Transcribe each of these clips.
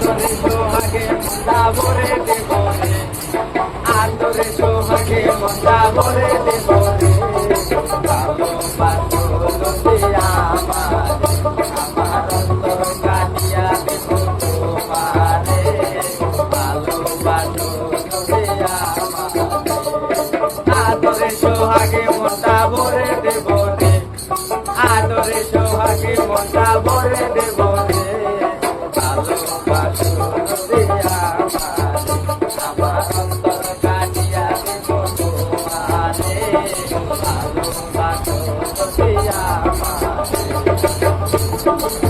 আদরে সোহাগে মন্দা ভরে দেব আদরে সোহাগে মন্দা ভরে দেব আদরে সোহাগে মন্দা ভরে দেব আদরে সোহাগে মন্দা ভরে দেব আমার অন্তর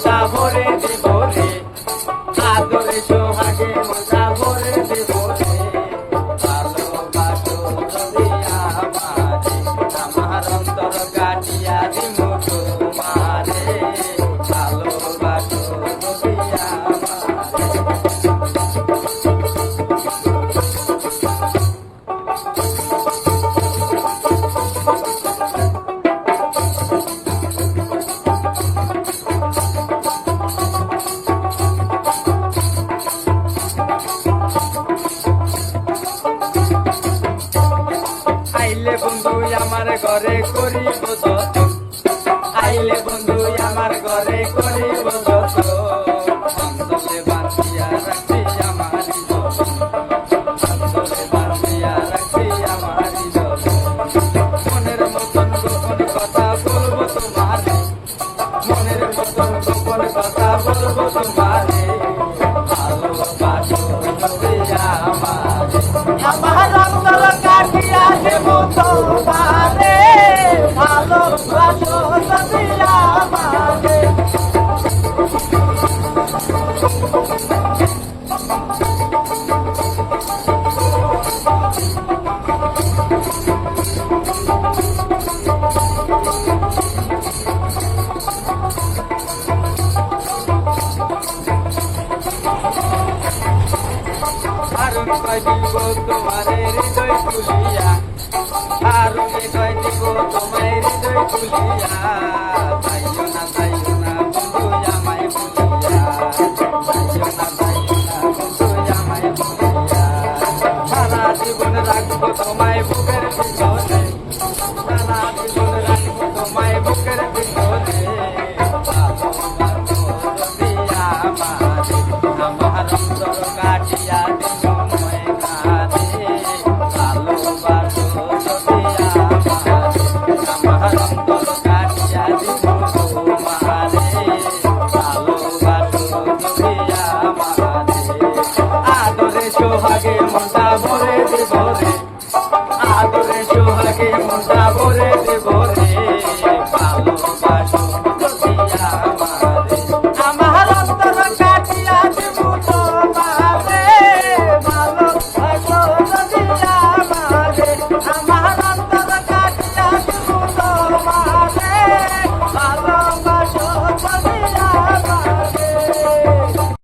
sabor. ঘরে করিব যত। আইলে বন্ধু, আমার ঘরে করিব যত। অন্তরে বাঁধিয়া রাখি আমারি যত অন্তরে বাঁধিয়া রাখি আমারি যত মনের মতন গোপন কথা কথা ভালোবাসো আমারে। আমার অন্তর কাটিয়া দেব আরুন কয় দিব তোমারে হৃদয় তুলিয়া আরুন কয় দিব তোমায় হৃদয় তুলিয়া তাইও না তাইও না বন্ধু আমায় বলিয়া তাইও না তাইও না বন্ধু আমায় বলিয়া সারা জীবন রাখবো তোমায় বুকের ভিতরে সারা জীবন Dios.